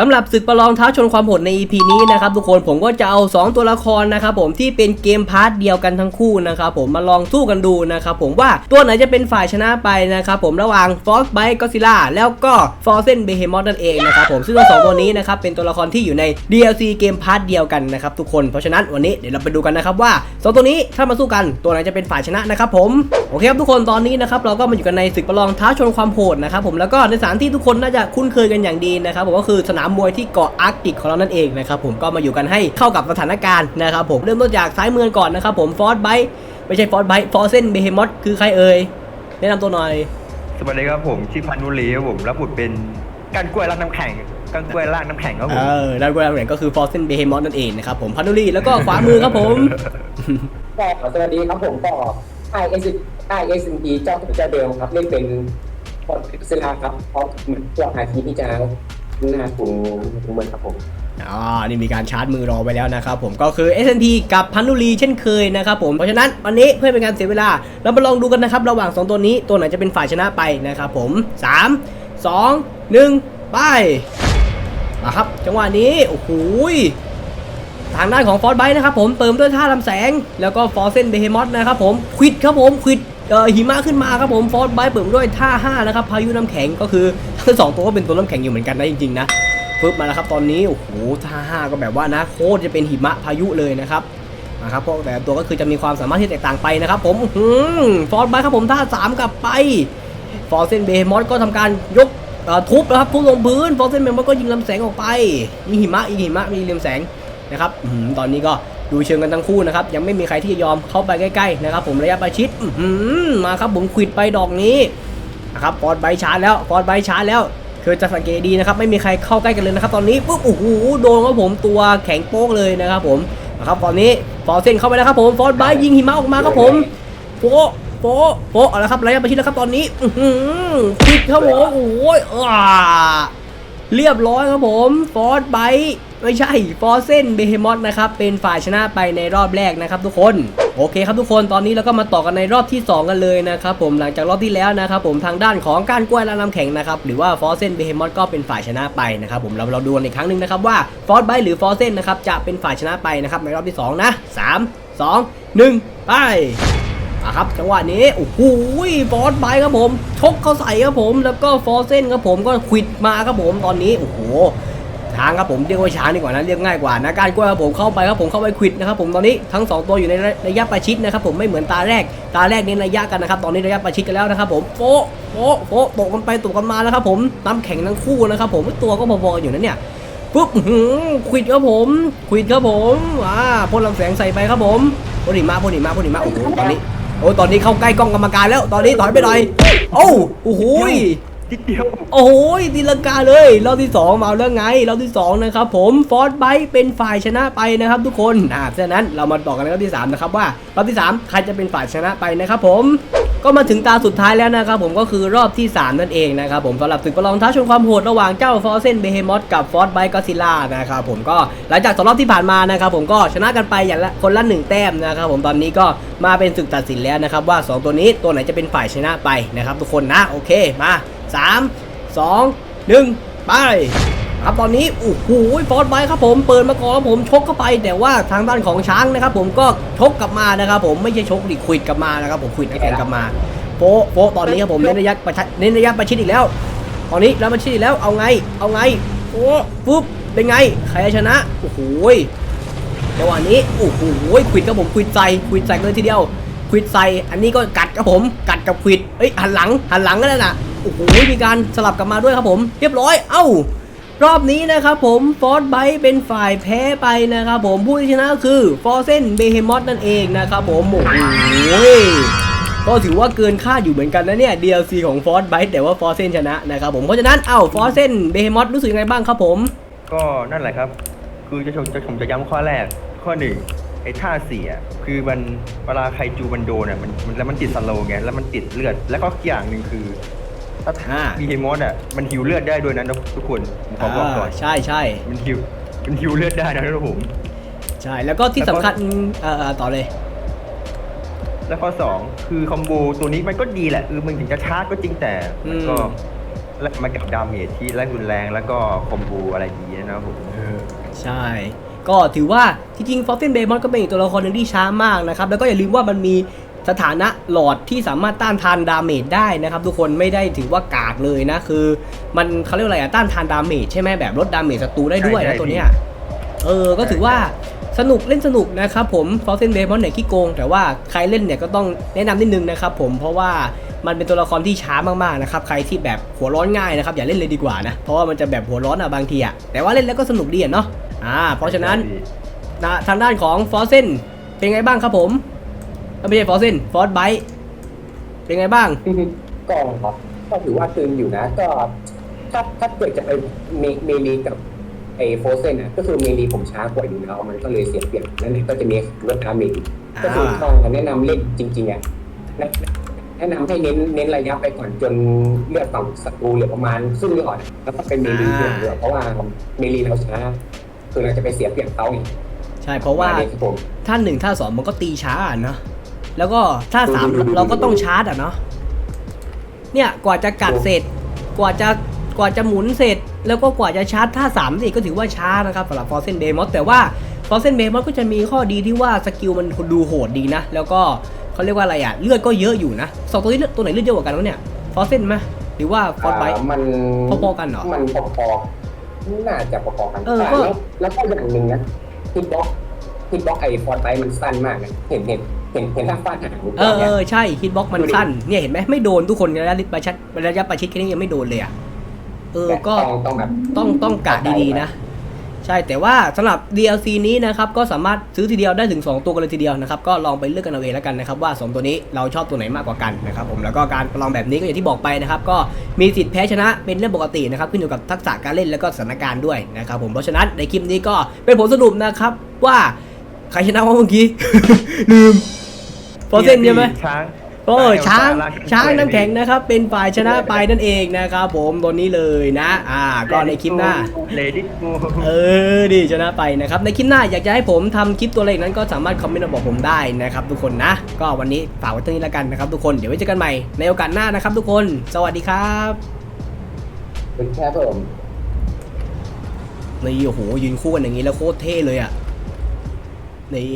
สำหรับศึกประลองท้าชนความโหดใน EP นี้นะครับทุกคนผมก็จะเอา 2 ตัวละครนะครับผมที่เป็นเกมพาร์ทเดียวกันทั้งคู่นะครับผมมาลองสู้กันดูนะครับผมว่าตัวไหนจะเป็นฝ่ายชนะไปนะครับผมระหว่าง f o r c e Bite Godzilla แล้วก็ f o r z e n Behemoth นั่นเองนะครับผมซึ่งทั้งสองตัวนี้นะครับเป็นตัวละครที่อยู่ใน DLC เกมพาร์ทเดียวกันนะครับทุกคนเพราะฉะนั้นวันนี้เดี๋ยวเราไปดูกันนะครับว่าสองตัวนี้ถ้ามาสู้กันตัวไหนจะเป็นฝ่ายชนะนะครับผมโอเคครับทุกคนตอนนี้นะครับเราก็มาอยู่กันในศึกประลองท้าชนความโหดนะครับผมแล้วก็ในสถานที่ทุกคนน่าจะคุ้นเคยกันอย่างดีนะครับผมก็คือสนามมวยที่เกาะอาร์กติกของเรานั่นเองนะครับผมก็มาอยู่กันให้เข้ากับสถานการณ์นะครับผมเริ่มต้นจากซ้ายมือก่อนนะครับผมฟอร์ดไบไม่ใช่ฟอร์ดไบฟอร์เซนเบเฮมอสคือใครเอ่ยแนะนำตัวหน่อย สวัสดีครับผมชื่อพันนุรีครับผมรับบทเป็นการกล้วยรากน้ำแข็งการกล้วยรากน้ำแข็งครับผเอมอด้านกลางเหรียญก็คือฟอร์เซนเบเฮมอสนั่นเองนะครับผมพันธุรีแล้วก็ขวามือครับผมก็สวัสดีครับผมก็ไอเอสไอเอสดีเจ้าของเจ้าเดิมครับเล่นเป็นพอดพิซซ่าครับเพราะเหมือนตัวหาทีที่จะ หน้าถุงถุงเหมือนครับผมอ๋อ นี่มีการชาร์จมือรอไปแล้วนะครับผม ก็คือ SNT กับพันธุรีเช่นเคยนะครับผม เพราะฉะนั้นวันนี้เพื่อเป็นการเสียเวลา เรามาลองดูกันนะครับ ระหว่าง 2 ตัวนี้ตัวไหนจะเป็นฝ่ายชนะไปนะครับผม 3 2 1 ไปมาครับ จังหวะนี้ โอ้โหทางด้านของฟอร์ดไบนะครับผมเติมด้วยท่าลำแสง แล้วก็ฟอร์เซนเบเฮมอสนะครับผมควิดครับผมควิดเออหิมะขึ้นมาครับผมฟอร์ดไบเปิดด้วยท่า5นะครับพายุน้ำแข็งก็คือ สองตัวก็เป็นตัวน้ำแข็งอยู่เหมือนกันนะจริงๆนะฟึบมาแล้วครับตอนนี้โอ้โหท่าห้าก็แบบว่านะโคตรจะเป็นหิมะพายุเลยนะครับนะครับพวกแต่ตัวก็คือจะมีความสามารถที่แตกต่างไปนะครับผมฟอร์ดไบครับผมท่าสามกลับไป ฟอร์เซนเบมอสก็ทำการยกทุบนะครับทุบลงพื้น ฟอร์เซนเบมอสก็ยิงลำแสงออกไป มีหิมะอีหิมะมีลำแสงนะครับอื้อหือตอนนี้ก็ดูเชิงกันทั้งคู่นะครับยังไม่มีใครที่จะยอมเข้าไปใกล้ๆนะครับผมระยะประชิดอื้อหือมาครับผมควิดไปดอกนี้ นะครับฟอร์ดไบชาร์จแล้วฟอร์ดไบชาร์จแล้วคือจะสังเกตดีนะครับไม่มีใครเข้าใกล้กันเลยนะครับตอนนี้ปุ๊บโอ้โหโดนครับผมตัวแข็งโป๊กเลยนะครับผมนะครับตอนนี้ฟอร์เซนเข้าไปแล้วครับผมฟอร์ดไบยิงหิมะออกมาครับผมโฟโฟโฟเอาละครับระยะประชิดแล้วครับตอนนี้อื้อหือปิดครับผมโอ้ยอ่า เรียบร้อยครับผมฟอร์ดไบไม่ใช่ฟอร์เซนเบเฮมอสนะครับเป็นฝ่ายชนะไปในรอบแรกนะครับทุกคนโอเคครับทุกคนตอนนี้เราก็มาต่อกันในรอบที่ 2 กันเลยนะครับผมหลังจากรอบที่แล้วนะครับผมทางด้านของการกล้วยและน้ำแข็งนะครับหรือว่าฟอร์เซนเบเฮมอสก็เป็นฝ่ายชนะไปนะครับผมเราเราดูกันอีกครั้งหนึ่งนะครับว่าฟอร์ดไบหรือฟอร์เซนนะครับจะเป็นฝ่ายชนะไปนะครับในรอบที่2นะ3 2 1 ไป อะครับจังหวะนี้โอ้โหฟอร์ดไบครับผมชกเขาใส่ครับผมแล้วก็ฟอร์เซนครับผมก็ควิดมาครับผมตอนนี้โอ้โหช้างครับผมเรียกว่าช้างดีกว่านะเรียกง่ายกว่านะการกล้วยครับผมเข้าไปครับผมเข้าไปควิดนะครับผมตอนนี้ทั้งสองตัวอยู่ในระยะประชิดนะครับผมไม่เหมือนตาแรก ตาแรกเน้นระยะกันนะครับตอนนี้ระยะประชิดกันแล้วนะครับผมโฟะโฟะโฟะตกกันไปตกกันมาแล้วครับผมน้ำแข็งทั้งคู่นะครับผมตัวก็พอๆอยู่นะเนี่ยปุ๊บหือควิดครับผมควิดครับผมอ่าพ่นลำแสงใส่ไปครับผมพ่นหิมะพ่นหิมะพ่นหิมะโอ้โหตอนนี้ โอ้ตอนนี้เข้าใกล้กล้องกรรมการแล้ว ตอนนี้ถอยไปหน่อยโอ้าโอ้โหยนิดเดียวโอ้โหตีลังกาเลยรอบที่ 2 มาแล้วไงรอบที่ 2 นะครับผมฟอร์ดไบเป็นฝ่ายชนะไปนะครับทุกคนอ่าฉะนั้นเรามาต่อกันในรอบที่3นะครับว่ารอบที่ 3 ใครจะเป็นฝ่ายชนะไปนะครับผม ก็มาถึงตาสุดท้ายแล้วนะครับผมก็คือรอบที่ 3 นั่นเองนะครับผมสำหรับศึกประลองท้าชนความโหดระหว่างเจ้าฟอร์เซนเบเฮมอสกับฟอร์ดไบก็ซิล่านะครับผมก็หลังจากสองรอบที่ผ่านมานะครับผมก็ชนะกันไปอย่างละคนละหนึ่งแต้มนะครับผมตอนนี้ก็มาเป็นศึกตัดสินแล้วนะครับว่าสองตัวนี้ตัวไหนจะเป็นฝ่ายชนะไปนะครับทุกคนนะโอเคมาสามสองหนึ่งไป ครับตอนนี้โอ้โหฟอร์ดไบครับผมเปิดมาก่อนครับผมชกเข้าไป แต่ว่าทางด้านของช้างนะครับ ผมก็ชกกลับมานะครับผมไม่ใช่ชกดิควิดกลับมานะครับผมควิดแข่งกลับมาโฟโฟตอนนี้ครับผมเน้นระยะประชัดเน้นระยะประชิดอีกแล้ว ตอนนี้แล้วประชิดอีกแล้วเอาไง เอาไงโอ้ปุ๊บเป็นไงใครชนะโอ้โหจังหวะนี้โอ้โหควิดครับผมควิดใส่ควิดใส่เลยทีเดียวควิดใส่อันนี้ก็กัดครับผมกัดกับควิดเอ้ยหันหลังหันหลังก็ได้น่ะโอ้โหมีการสลับกลับมาด้วยครับผม เรียบร้อยเอ้า รอบนี้นะครับผมฟอร์ดไบเป็นฝ่ายแพ้ไปนะครับผมผู้ที่ชนะคือฟอร์เซนเบเฮมอสนั่นเองนะครับผมโอ้โหก็ถือว่าเกินคาดอยู่เหมือนกันนะเนี่ย DLC ของฟอร์ดไบแต่ว่าฟอร์เซนชนะนะครับผมเพราะฉะนั้นเอ้าฟอร์เซนเบเฮมอสรู้สึกยังไงบ้างครับผม ก็นั่นแหละครับ คือจะชมจะผมจะย้ำข้อแรกข้อหนึ่งไอ้ท่าเสียคือมันเวลาใครจูมันโดนอะมันมันแล้วมันติดสโลไงแล้วมันติดเลือด แล้วก็อีกอย่างหนึ่งคือ ถ้าอ่า บีเฮมอสอะมันฮิวเลือดได้ด้วยนะทุกคนผมขอบอกก่อนใช่ใช่มันฮิวมันฮิวเลือดได้นะครับผม ใช่แล้วก็ที่สำคัญเอ่อต่อเลย แล้วข้อสองคือคอมโบตัวนี้มันก็ดีแหละเออมันถึงจะชาร์จก็จริงแต่มันก็อืม แล้วมากับดาเมจที่แรงรุนแรงแล้วก็คอมโบอะไรดีนะครับผมใช่ ก็ถือว่าที่จริงฟอสเซนเบมอนก็เป็นอีกตัวละครหนึ่งที่ช้ามากนะครับ แล้วก็อย่าลืมว่ามันมี สถานะหลอดที่สามารถต้านทานดาเมจได้นะครับ ทุกคนไม่ได้ถือว่ากากเลยนะคือ มันเขาเรียกว่าอะไรอะต้านทานดาเมจใช่ไหมแบบลดดาเมจศัตรูได้ด้วยใช่นะใช่ตัวเนี้ยเออก็ถือว่าสนุกเล่นสนุกนะครับผมฟอสเซนเบมอนเนี่ยขี้โกง แต่ว่าใครเล่นเนี่ยก็ต้องแนะนำนิดนึงนะครับผมเพราะว่ามันเป็นตัวละครที่ช้ามากๆนะครับใครที่แบบหัวร้อนง่ายนะครับอย่าเล่นเลยดีกว่านะเพราะว่ามันจะแบบหัวร้อนอะบางทีอะแต่ว่าเล่นแล้วก็สนุกดีอะเนาะอ่าเพราะฉะนั้นนะทางด้านของฟอสเซนเป็นไงบ้างครับผม เอ้ยไม่ใช่ฟอสเซนฟอสไบเป็นไงบ้างก็ก็ถือว่าตึงอยู่นะ ก็ถ้าถ้าเกิดจะไปเมเมลีกับไอโฟเซนนะก็คือเมลีผมช้ากว่าอยู่แล้วมันก็เลยเสียเปรียบนั่นก็จะมีลดดาเมจก็คือถ้าแนะนำเล่นจริงๆอะแนะแนะนำให้เน้นเน้นระยะไปก่อนจนเลือดฝั่งศัตรูเหลือประมาณครึ่งหลอดแล้วก็เป็นเมลีเยอะๆเพราะว่าเมลีเราช้าคือเราจะไปเสียเปรียบเขาอีกใช่เพราะว่าปมณนี้ครับผม ท่านหนึ่งท่าสองมันก็ตีช้าอะเนาะ แล้วก็ท่าสามดูดูดูเราก็ต้องชาร์จอะเนาะเนี่ยกว่าจะกัดเสร็จ กว่าจะกว่าจะหมุนเสร็จ แล้วก็กว่าจะชาร์จท่าสามสิก็ถือว่าช้านะครับสำหรับฟอร์เซนเบมอสแต่ว่าฟอร์เซนเบมอสก็จะมีข้อดีที่ว่าสกิลมันดูโหดดีนะ แล้วก็เขาเรียกว่าอะไรอะเลือดก็เยอะอยู่นะสองตัวนี้เลือดตัวไหนเลือดเยอะกว่ากันวะเนี่ยฟอร์เซนไหมหรือว่าฟอร์ไบอ่ามันพอๆกันเหรอมันพอๆน่าจะพอๆกันเออก็แล้วแล้วก็อย่างหนึ่งนะฮิตบ็อกฮิตบ็อกไอฟอนไบมันสั้นมากนะเห็นเห็น เห็นเห็นถ้าฟาดหางเออเอนี่ยอใช่ฮิตบ็อกมันสั้นเนี่ยเห็นไหมไม่โดนทุกคนระยะประชัดระยะประชิดแค่นี้ยังไม่โดนเลยอะเออก็ต้องต้องแบบต้องต้องกะดีๆนะ ใช่แต่ว่าสำหรับ DLC นี้นะครับก็สามารถซื้อทีเดียวได้ถึง 2 ตัวกันเลยทีเดียวนะครับก็ลองไปเลือกกันเอาเองแล้วกันนะครับว่า 2 ตัวนี้เราชอบตัวไหนมากกว่ากันนะครับผมแล้วก็การประลองแบบนี้ก็อย่างที่บอกไปนะครับก็มีสิทธิ์แพ้ชนะเป็นเรื่องปกตินะครับขึ้นอยู่กับทักษะการเล่นแล้วก็สถานการณ์ด้วยนะครับผมเพราะฉะนั้นในคลิปนี้ก็เป็นผลสรุปนะครับว่าใครชนะวะเมื่อกี้ลืม ฟอร์เซนใช่ไหมช้างโอ้ช้างลกช้างน้ำแข็งนะครับ เป็นฝ่ายชนะไปนั่นเองนะครับผมตัวนี้เลยนะ อ่าก็ในคลิปหน้าเลดี้กูเออดีชนะไปนะครับ ในคลิปหน้าอยากจะให้ผมทำคลิปตัวเลขนั้นก็สามารถคอมเมนต์มาบอกผมได้นะครับ ทุกคนนะ ก็วันนี้ฝากไว้เท่านี้แล้วกันนะครับ ทุกคนเดี๋ยวไว้เจอกันใหม่ในโอกาสหน้านะครับ ทุกคนสวัสดีครับเป็นแค่ผมนี่โอ้โหยืนคู่กันอย่างนี้แล้วโคตรเท่เลยอะนี่